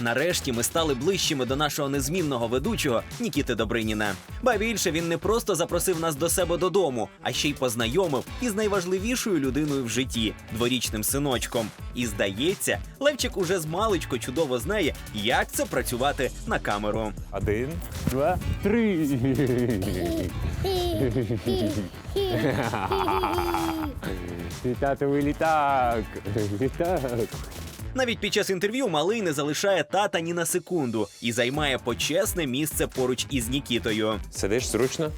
Нарешті ми стали ближчими до нашого незмінного ведучого Нікіти Добриніна. Ба більше він не просто запросив нас до себе додому, а ще й познайомив із найважливішою людиною в житті дворічним синочком. І здається, Левчик уже з чудово знає, як це працювати на камеру. Один, два, три. Татовий літак. Літак. Навіть під час інтерв'ю малий не залишає тата ні на секунду і займає почесне місце поруч із Нікітою. Сидиш зручно?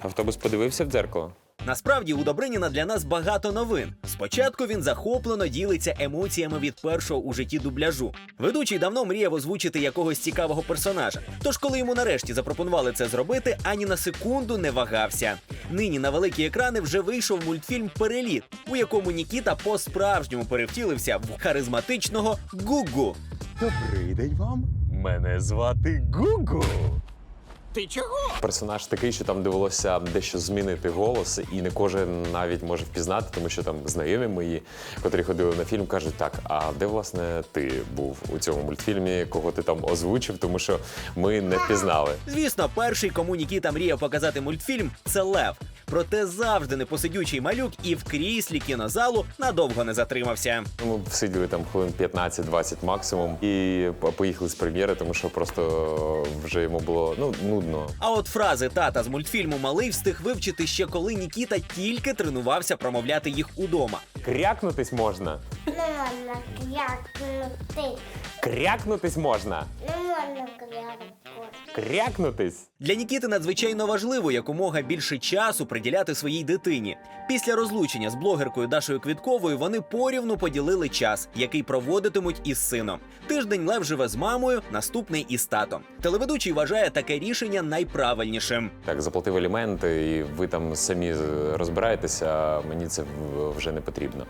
Автобус подивився в дзеркало. Насправді у Добриніна для нас багато новин. Спочатку він захоплено ділиться емоціями від першого у житті дубляжу. Ведучий давно мріяв озвучити якогось цікавого персонажа. Тож, коли йому нарешті запропонували це зробити, ані на секунду не вагався. Нині на великі екрани вже вийшов мультфільм Переліт, у якому Нікіта по-справжньому перевтілився в харизматичного Гугу. Добрий день вам. Мене звати Гугу. Ти чого? Персонаж такий, що там довелося дещо змінити голос, і не кожен навіть може впізнати, тому що там знайомі мої, котрі ходили на фільм, кажуть: так, а де власне ти був у цьому мультфільмі, кого ти там озвучив, тому що ми не впізнали. Звісно, перший, кому Нікіта мріяв показати мультфільм, це Лев. Проте завжди непосидючий малюк і в кріслі кінозалу надовго не затримався. Ми сиділи там хвилин 15-20 максимум і поїхали з прем'єри, тому що просто вже йому було ну нудно. А от фрази тата з мультфільму Малий встиг вивчити ще коли Нікіта тільки тренувався промовляти їх удома. Крякнутись можна. Не можна крякнути. Крякнутись можна. Не можна крякнути. Крякнутись. Для Нікіти надзвичайно важливо якомога більше часу приділяти своїй дитині. Після розлучення з блогеркою Дашою Квітковою вони порівну поділили час, який проводитимуть із сином. Тиждень Лев живе з мамою, наступний із татом. Телеведучий вважає таке рішення найправильнішим. Так, заплатив аліменти, і ви там самі розбираєтеся. а Мені це вже не потрібно.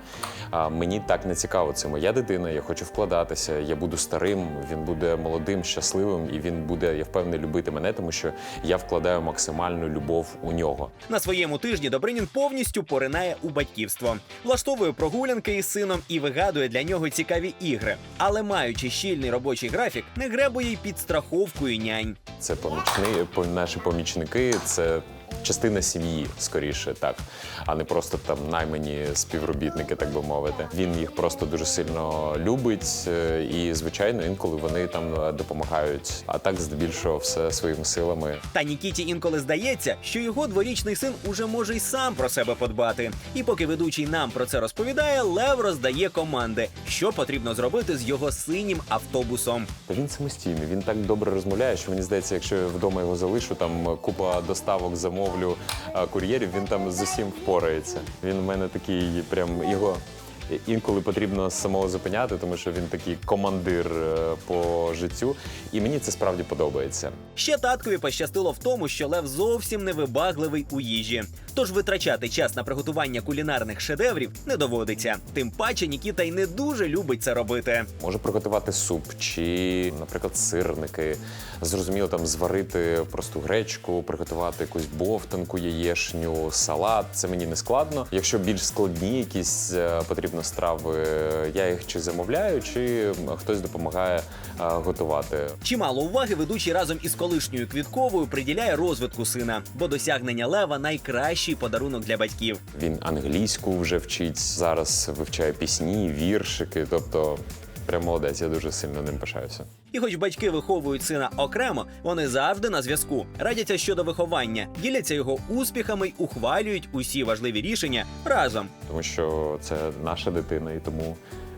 А мені так не цікаво. Це моя дитина. Я хочу вкладатися. Я буду старим. Він буде молодим, щасливим, і він буде, я впевнений, любити мене, тому що я вкладаю максимальну любов у нього. На своєму тижні Добринін повністю поринає у батьківство, влаштовує прогулянки із сином і вигадує для нього цікаві ігри. Але маючи щільний робочий графік, не гребує й підстраховкою нянь. Це помічни, по- наші помічники, це частина сім'ї, скоріше, так, а не просто там наймані співробітники, так би мовити. Він їх просто дуже сильно любить, е, і звичайно, інколи вони там е, допомагають. А так, здебільшого, все своїми силами. Та Нікіті інколи здається, що його дворічний син уже може й сам про себе подбати. І поки ведучий нам про це розповідає, Лев роздає команди, що потрібно зробити з його синім автобусом. Та він самостійний, він так добре розмовляє, що мені здається, якщо я вдома його залишу, там купа доставок замовлю кур'єрів, він там з усім впорається. Він у мене такий, прям його. Інколи потрібно самого зупиняти, тому що він такий командир е, по життю, і мені це справді подобається. Ще таткові пощастило в тому, що Лев зовсім не вибагливий у їжі. Тож витрачати час на приготування кулінарних шедеврів не доводиться. Тим паче Нікіта й не дуже любить це робити. Можу приготувати суп чи, наприклад, сирники. Зрозуміло, там зварити просту гречку, приготувати якусь бовтанку, яєшню, салат. Це мені не складно. Якщо більш складні якісь е, потрібно страви, я їх чи замовляю, чи хтось допомагає е, готувати. Чимало уваги ведучий разом із колишньою квітковою приділяє розвитку сина, бо досягнення Лева найкращий подарунок для батьків. Він англійську вже вчить зараз, вивчає пісні, віршики. Тобто, прям молодець, я дуже сильно ним пишаюся. І хоч батьки виховують сина окремо, вони завжди на зв'язку, радяться щодо виховання, діляться його успіхами й ухвалюють усі важливі рішення разом. тому що це наша дитина, і тому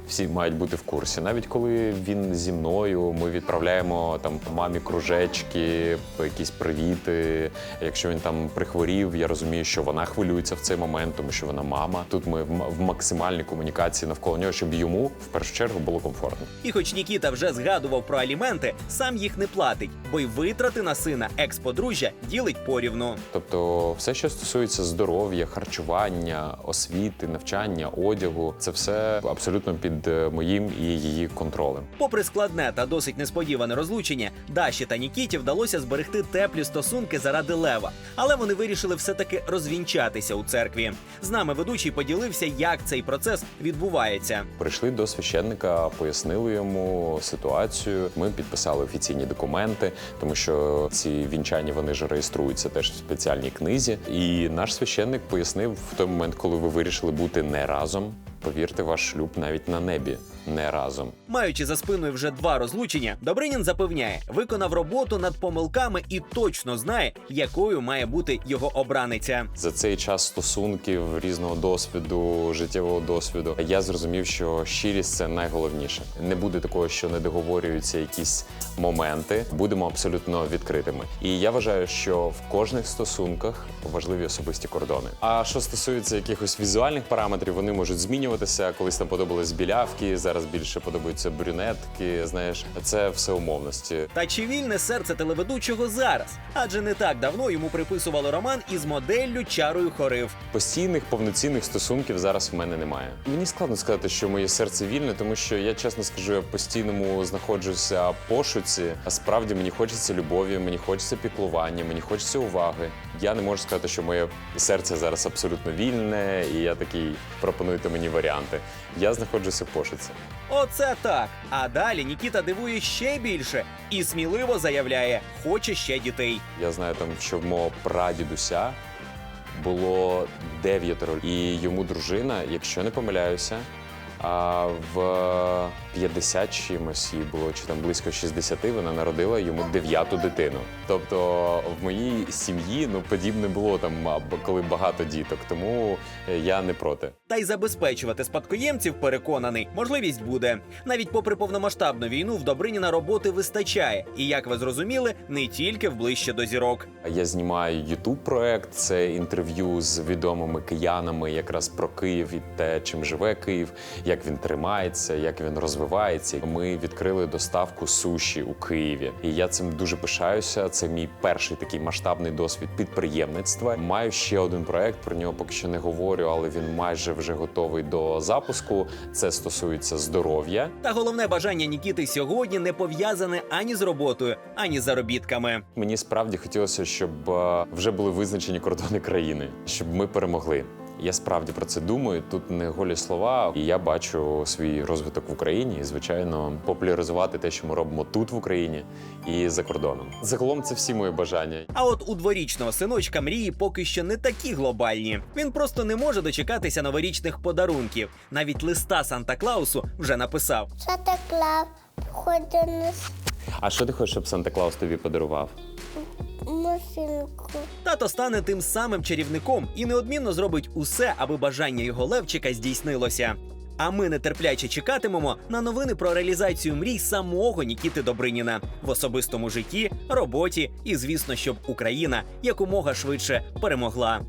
всі мають бути в курсі. Навіть коли він зі мною, ми відправляємо там мамі кружечки, якісь привіти. Якщо він там прихворів, я розумію, що вона хвилюється в цей момент, тому що вона мама. Тут ми в максимальній комунікації навколо нього, щоб йому в першу чергу було комфортно. І хоч Нікіта вже згадував про аліменти, сам їх не платить, бо й витрати на сина екс-подружжя ділить порівну. Тобто, все, що стосується здоров'я, харчування, освіти, навчання, одягу, це все абсолютно під під е, моїм і її контролем. Попри складне та досить несподіване розлучення, Даші та Нікіті вдалося зберегти теплі стосунки заради Лева, але вони вирішили все-таки розвінчатися у церкві. З нами ведучий поділився, як цей процес відбувається. Прийшли до священника, пояснили йому ситуацію. Ми підписали офіційні документи, тому що ці вінчання вони ж реєструються теж в спеціальній книзі. І наш священник пояснив в той момент, коли ви вирішили бути не разом. Повірте, ваш шлюб навіть на небі не разом. Маючи за спиною вже два розлучення, Добринін запевняє, виконав роботу над помилками і точно знає, якою має бути його обраниця. За цей час стосунків різного досвіду, життєвого досвіду, я зрозумів, що щирість це найголовніше. Не буде такого, що не договорюються якісь моменти. Будемо абсолютно відкритими. І я вважаю, що в кожних стосунках важливі особисті кордони. А що стосується якихось візуальних параметрів, вони можуть змінюватися. Колись там подобались білявки, зараз більше подобаються брюнетки. Знаєш, це все умовності. Та чи вільне серце телеведучого зараз? Адже не так давно йому приписували роман із моделлю Чарою Хорив. Постійних повноцінних стосунків зараз в мене немає. Мені складно сказати, що моє серце вільне, тому що я чесно скажу, я в постійному знаходжуся пошуці. А справді мені хочеться любові, мені хочеться піклування, мені хочеться уваги. Я не можу сказати, що моє серце зараз абсолютно вільне, і я такий пропонуйте мені варіанти. Я знаходжуся в пошуці. Оце так. А далі Нікіта дивує ще більше і сміливо заявляє, хоче ще дітей. Я знаю там, що в мого прадідуся було дев'ятеро, і йому дружина, якщо не помиляюся, а в 50 чимось їй було, чи там близько 60, вона народила йому дев'яту дитину. Тобто в моїй сім'ї ну подібне було там, коли багато діток, тому е, я не проти. Та й забезпечувати спадкоємців, переконаний, можливість буде. Навіть попри повномасштабну війну в Добриніна роботи вистачає. І як ви зрозуміли, не тільки в ближче до зірок. Я знімаю youtube проект це інтерв'ю з відомими киянами, якраз про Київ і те, чим живе Київ, як він тримається, як він розвивається. Ми відкрили доставку суші у Києві, і я цим дуже пишаюся. Це мій перший такий масштабний досвід підприємництва. Маю ще один проект. Про нього поки що не говорю, але він майже вже готовий до запуску. Це стосується здоров'я. Та головне бажання Нікіти сьогодні не пов'язане ані з роботою, ані з заробітками. Мені справді хотілося, щоб е, вже були визначені кордони країни, щоб ми перемогли. Я справді про це думаю. Тут не голі слова, і я бачу свій розвиток в Україні і, звичайно, популяризувати те, що ми робимо тут в Україні і за кордоном. Загалом це всі мої бажання. А от у дворічного синочка мрії поки що не такі глобальні. Він просто не може дочекатися новорічних подарунків. Навіть листа Санта Клаусу вже написав. Санта приходить до нас А що ти хочеш, щоб Санта Клаус тобі подарував? Машинку. Тато стане тим самим чарівником і неодмінно зробить усе, аби бажання його левчика здійснилося. А ми нетерпляче чекатимемо на новини про реалізацію мрій самого Нікіти Добриніна в особистому житті, роботі і, звісно, щоб Україна якомога швидше перемогла.